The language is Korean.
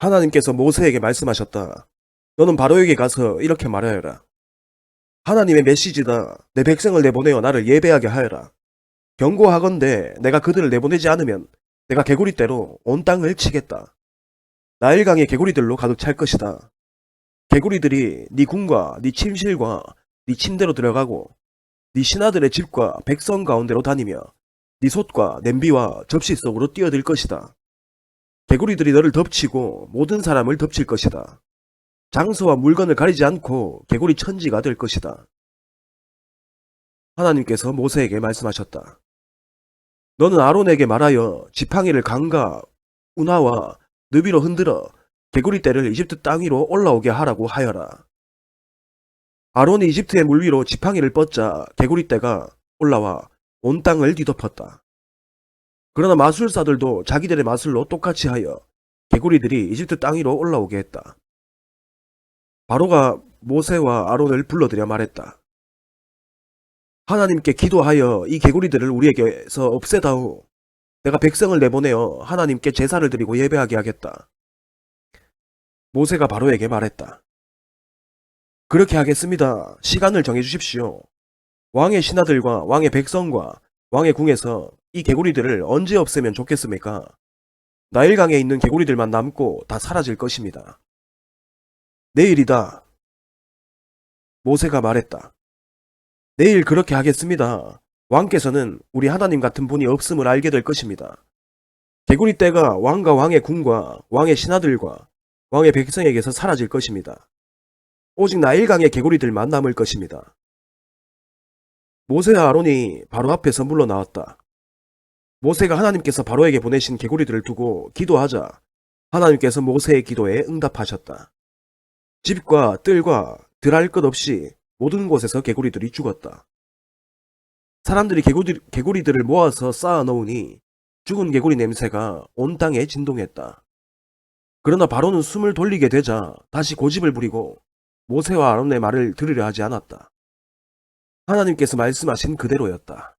하나님께서 모세에게 말씀하셨다. 너는 바로에게 가서 이렇게 말하여라. 하나님의 메시지다. 내 백성을 내보내어 나를 예배하게 하여라. 경고하건대 내가 그들을 내보내지 않으면 내가 개구리대로 온 땅을 치겠다. 나일강의 개구리들로 가득 찰 것이다. 개구리들이 네 궁과 네 침실과 네 침대로 들어가고 네 신하들의 집과 백성 가운데로 다니며 네 솥과 냄비와 접시 속으로 뛰어들 것이다. 개구리들이 너를 덮치고 모든 사람을 덮칠 것이다. 장소와 물건을 가리지 않고 개구리 천지가 될 것이다. 하나님께서 모세에게 말씀하셨다. 너는 아론에게 말하여 지팡이를 강과 운하와 느비로 흔들어 개구리 떼를 이집트 땅 위로 올라오게 하라고 하여라. 아론이 이집트의 물 위로 지팡이를 뻗자 개구리 떼가 올라와 온 땅을 뒤덮었다. 그러나 마술사들도 자기들의 마술로 똑같이 하여 개구리들이 이집트 땅 위로 올라오게 했다. 바로가 모세와 아론을 불러들여 말했다. 하나님께 기도하여 이 개구리들을 우리에게서 없애다오. 내가 백성을 내보내어 하나님께 제사를 드리고 예배하게 하겠다. 모세가 바로에게 말했다. 그렇게 하겠습니다. 시간을 정해 주십시오. 왕의 신하들과 왕의 백성과 왕의 궁에서 이 개구리들을 언제 없애면 좋겠습니까? 나일강에 있는 개구리들만 남고 다 사라질 것입니다. 내일이다. 모세가 말했다. 내일 그렇게 하겠습니다. 왕께서는 우리 하나님 같은 분이 없음을 알게 될 것입니다. 개구리 떼가 왕과 왕의 궁과 왕의 신하들과 왕의 백성에게서 사라질 것입니다. 오직 나일강의 개구리들만 남을 것입니다. 모세와 아론이 바로 앞에서 물러나왔다. 모세가 하나님께서 바로에게 보내신 개구리들을 두고 기도하자 하나님께서 모세의 기도에 응답하셨다. 집과 뜰과 들할 것 없이 모든 곳에서 개구리들이 죽었다. 사람들이 개구리, 개구리들을 모아서 쌓아 놓으니 죽은 개구리 냄새가 온 땅에 진동했다. 그러나 바로는 숨을 돌리게 되자 다시 고집을 부리고 모세와 아론의 말을 들으려 하지 않았다. 하나님께서 말씀하신 그대로였다.